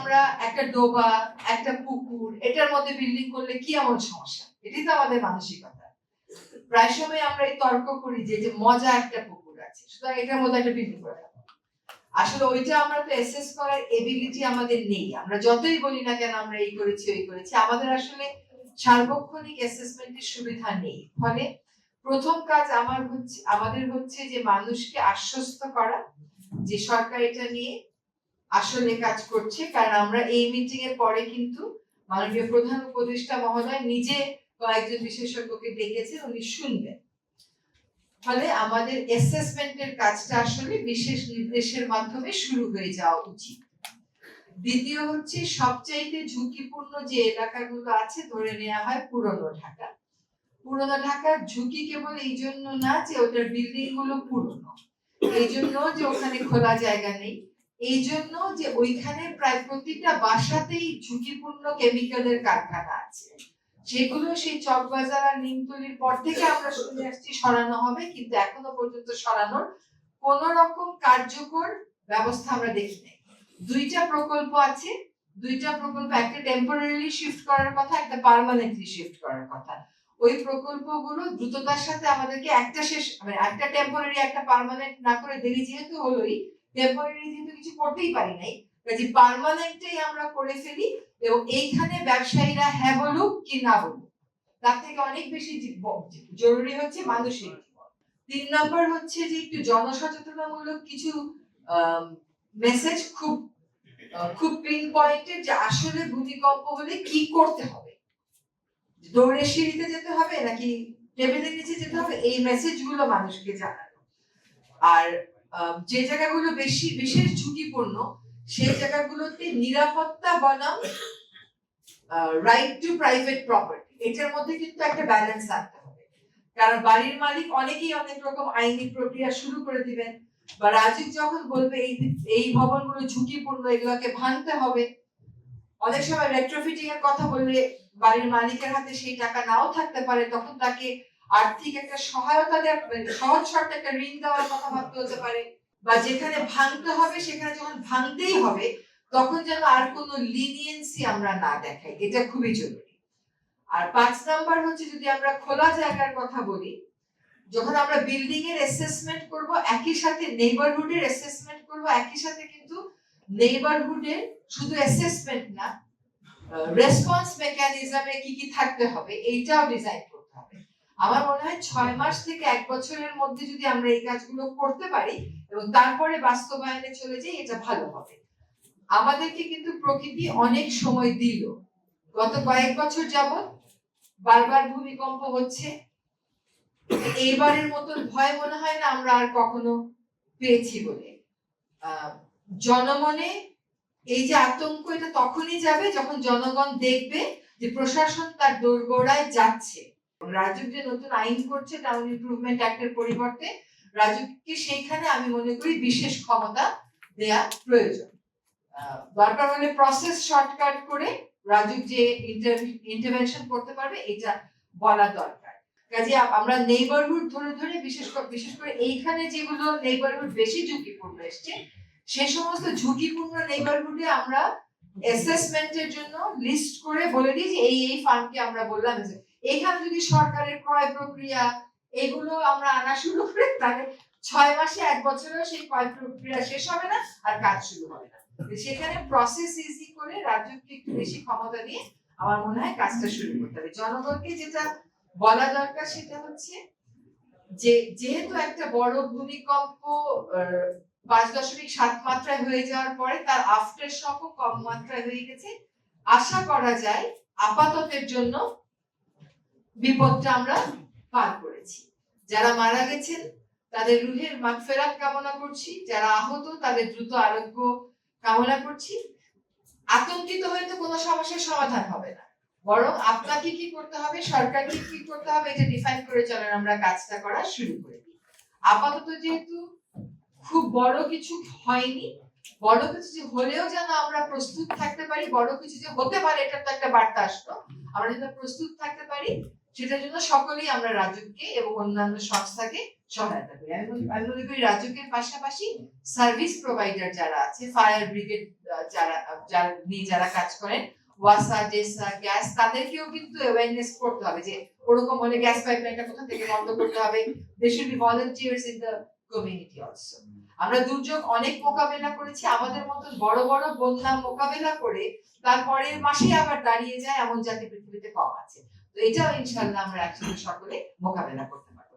আমরা একটা ডোবা, একটা পুকুর, এটার মধ্যে বিল্ডিং করলে কি এমন সমস্যা? এটাই তো আমাদের মানসিকতা। প্রায় সময় আমরা এই তর্ক করি যে যে মজা একটা পুকুর আছে, সুতরাং এটার মধ্যে একটা বিল্ডিং করে আসলে ওইটা আমরা তো এসেস করার এবিলিটি আমাদের নেই। আমরা যতই বলি না কেন আমরা এই করেছি, ওই করেছি। আমাদের আসলে সার্বক্ষণিক অ্যাসেসমেন্টের সুবিধা নেই। ফলে প্রথম কাজ আমার হচ্ছে, আমাদের হচ্ছে যে মানুষকে আশ্বস্ত করা, যে সরকার এটা নিয়ে আসলে কাজ করছে, কারণ আমরা এই মিটিং এর পরে কিন্তু মাননীয় প্রধান উপদেষ্টা মহোদয় নিজে কয়েকজন বিশেষজ্ঞকে ডেকেছেন, উনি শুনবেন। ফলে আমাদের অ্যাসেসমেন্টের কাজটা আসলে বিশেষ নির্দেশের মাধ্যমে শুরু হয়ে যাওয়া উচিত। দ্বিতীয় হচ্ছে, সবচাইতে ঝুঁকিপূর্ণ যে এলাকাগুলো আছে, ধরে নেওয়া হয় পুরনো ঢাকা। পুরনো ঢাকার ঝুঁকি কেবল এই জন্য না যে ওটার বিল্ডিংগুলো পুরনো। এই জন্য যে ওখানে খোলা জায়গা নেই। এই জন্য যে ওইখানে প্রায় প্রতিটা বাসাতেই ঝুঁকিপূর্ণ কেমিক্যালের কারখানা আছে। সেগুলো সেই চকবাজার আর নিমতলির পর থেকে আমরা শুনে আসছি সরানো হবে, কিন্তু এখনও পর্যন্ত সরানোর কোন রকম কার্যকর ব্যবস্থা আমরা দেখি নাই। দুইটা প্রকল্প আছে, দুইটা প্রকল্প একটা টেম্পোরারিলি শিফট করার কথা, একটা পার্মানেন্টলি শিফট করার কথা। ওই প্রকল্পগুলো দ্রুততার সাথে আমাদেরকে একটা শেষ মানে একটা টেম্পোরারি একটা পার্মানেন্ট না করে দেরি যেহেতু হলোই টেম্পোরারি যেহেতু কিছু করতেই পারি নাই, কাজে পার্মানেন্টটাই আমরা করে ফেলি এবং এইখানে ব্যবসায়ীরা হ্যাঁ বলুক কি না বলুক, তার থেকে অনেক বেশি জরুরি হচ্ছে মানুষের তিন নম্বর হচ্ছে যে একটু জনসচেতনামূলক কিছু মেসেজ খুব খুব পিন পয়েন্টের যে আসলে ভূমিকম্প হলে কি করতে হবে। দৌড়ে সিঁড়িতে যেতে হবে নাকি টেবিলের নিচে যেতে হবে? এই মেসেজগুলো মানুষকে জানানো। আর যে জায়গাগুলো বেশি, বিশেষ ঝুঁকিপূর্ণ, সেই জায়গাগুলোতে নিরাপত্তা বনাম রাইট টু প্রাইভেট প্রপার্টি এটার মধ্যে কিন্তু একটা ব্যালেন্স রাখতে হবে। কারণ বাড়ির মালিক অনেকেই অনেক রকম আইনি প্রক্রিয়া শুরু করে দিবেন, বা রাজীব যখন বলবে এই এই ভবনগুলো ঝুঁকিপূর্ণ, এগুলোকে ভাঙতে হবে, অনেক সময় রেট্রোফিটিং এর কথা বললে বাড়ির মালিকের হাতে সেই টাকা নাও থাকতে পারে, তখন তাকে আর্থিক একটা সহায়তা দেওয়া মানে সহজ শর্তে একটা ঋণ দেওয়ার কথা ভাবতে হতে পারে। বা যেখানে ভাঙতে হবে, সেখানে যখন ভাঙতেই হবে, তখন যেন আর কোনো লিনিয়েন্সি আমরা না দেখাই, এটা খুবই জরুরি। আর পাঁচ নাম্বার হচ্ছে, যদি আমরা খোলা জায়গার কথা বলি, যখন আমরা বিল্ডিং এর অ্যাসেসমেন্ট করব, একই সাথে নেইবারহুডের অ্যাসেসমেন্ট করব, একই সাথে কিন্তু নেইবারহুডের শুধু অ্যাসেসমেন্ট না রেসপন্স মেকানিজমে কি কি থাকতে হবে, এইটাও ডিজাইন আমার মনে হয় ছয় মাস থেকে এক বছরের মধ্যে যদি আমরা এই কাজগুলো করতে পারি এবং তারপরে বাস্তবায়নে চলে যাই, এটা ভালো হবে। আমাদেরকে কিন্তু প্রকৃতি অনেক সময় দিল। গত কয়েক বছর যাবত বারবার ভূমিকম্প হচ্ছে। এইবারের মতন ভয় মনে হয় না আমরা আর কখনো পেয়েছি বলে। জনমনে এই যে আতঙ্ক, এটা তখনই যাবে যখন জনগণ দেখবে যে প্রশাসন তার দোরগোড়ায় যাচ্ছে। রাজুক যে নতুন আইন করছে টাউন ইমপ্রুভমেন্ট অ্যাক্টের পরিবর্তে সেইখানে আমি মনে করি বিশেষ ক্ষমতা দেয়া প্রয়োজন। দরকার হলে প্রসেস শর্টকাট করে যে ইন্টারভেনশন করতে পারবে, এটা বলা দরকার। কাজে আমরা নেইবারহুড ধরে ধরে বিশেষ বিশেষ করে এইখানে যেগুলো নেইবারহুড বেশি ঝুঁকিপূর্ণ এসছে, সে সমস্ত ঝুঁকিপূর্ণ নেইবারহুডে আমরা অ্যাসেসমেন্টের জন্য লিস্ট করে বলে দিই যে এই এই ফান্ডকে আমরা বললাম। এখানে যদি সরকারের ক্রয় প্রক্রিয়া এগুলো আমরা আনা শুরু করে, তাহলে ছয় মাসে এক বছরেও সেই ক্রয় প্রক্রিয়া শেষ হবে না আর কাজ শুরু হবে না। সেখানে প্রসেস ইজি করে রাজ্যকে একটু বেশি ক্ষমতা দিয়ে আমার মনে হয় কাজটা শুরু করতে হবে। জনগণকে যেটা বলা দরকার সেটা হচ্ছে যে, যেহেতু একটা বড় ভূমিকম্প পাঁচ দশমিক সাত মাত্রায় হয়ে যাওয়ার পরে তার আফটার শকও কম মাত্রায় হয়ে গেছে। আশা করা যায় আপাততের জন্য বিপদটা আমরা পার করেছি। যারা মারা গেছেন, তাদের রুহের মাগফেরাত কামনা করছি। যারা আহত, তাদের দ্রুত আরোগ্য কামনা করছি। আতঙ্কিত হয়ে তো কোনো সমস্যার সমাধান হবে না। বরং আপনাকে কি করতে হবে, সরকারকে কি করতে হবে, এটা ডিফাইন করে চলেন আমরা কাজটা করা শুরু করে দিই। আপাতত যেহেতু খুব বড় কিছু হয়নি, বড় কিছু যে হলেও যেন আমরা প্রস্তুত থাকতে পারি, বড় কিছু যে হতে পারে এটা তো একটা বার্তা আসলো। আমরা যেন প্রস্তুত থাকতে পারি সেটার জন্য সকলেই আমরা রাজুককে এবং অন্যান্য সংস্থাকে সহায়তা করি। আমি মনে- করি রাজুকের পাশাপাশি সার্ভিস প্রোভাইডার যারা আছে ফায়ার ব্রিগেড যারা যারা নিয়ে যারা কাজ করেন, ওয়াসা গ্যাস, তাদেরকেও কিন্তু অ্যাওয়ারনেস করতে হবে যে ওরকম হলে গ্যাস পাইপলাইনটা কোথা থেকে বন্ধ করতে হবে। They should be in the community also আমরা দুর্যোগ অনেক মোকাবেলা করেছি, আমাদের মতন বড় বড় বন্যা মোকাবেলা করে তারপরের মাসে আবার দাঁড়িয়ে যায় এমন জাতি পৃথিবীতে কম আছে। তো এটাও ইনশাল্লাহ আমরা একসাথে সকলে মোকাবেলা করতে পারব।